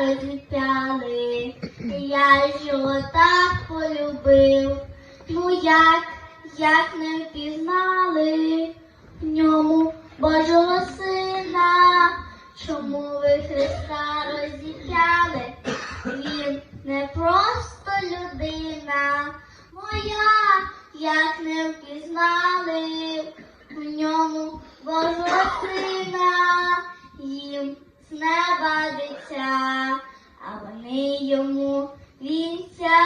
розіп'яли, я його так полюбив. Ну як, як не впізнали? В ньому Божого сина, чому ви Христа розіп'яли? Він не просто людина. Моя, як не впізнали неба а вони йому вінця,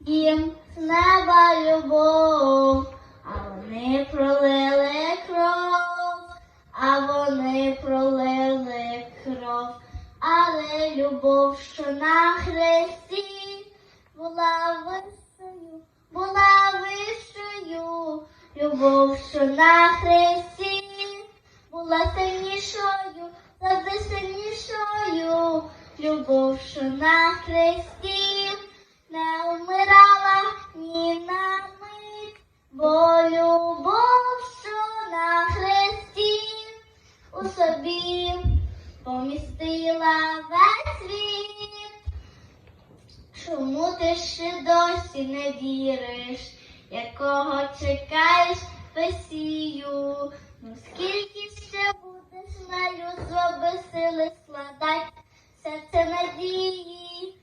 їм з неба любов, а вони пролили кров, а вони пролили кров, але любов, що на хресті була вищою, була вищою, любов, що на хресті була сильнішою, завжди сильнішою, любов, що на хресті не вмирала ні на мить, бо любов, що на хресті у собі помістила весь світ. Чому ти ще досі не віриш, якого чекаєш Месію? Ну скільки ще будеш нею зроби сили складать серце надії?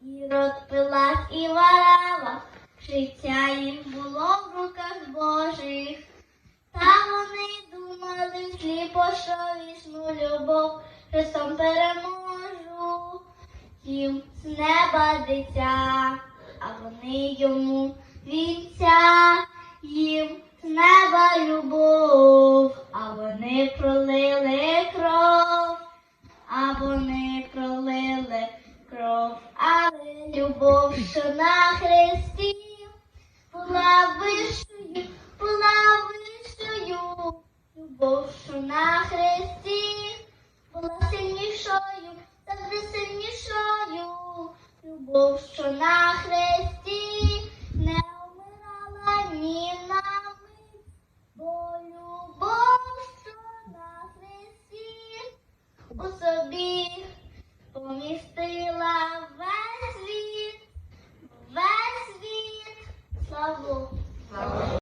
І рот Пилат і варава, життя їх було в руках Божих. Та вони думали сліпо, що вічну любов Христом переможу. Їм з неба дитя, а вони йому вінця, їм з неба що на хресті була вищою, була вищою, любов, що на хресті була сильнішою, завжди сильнішою, любов, що на хресті не умирала ні на мить, бо любов, що на хресті у собі.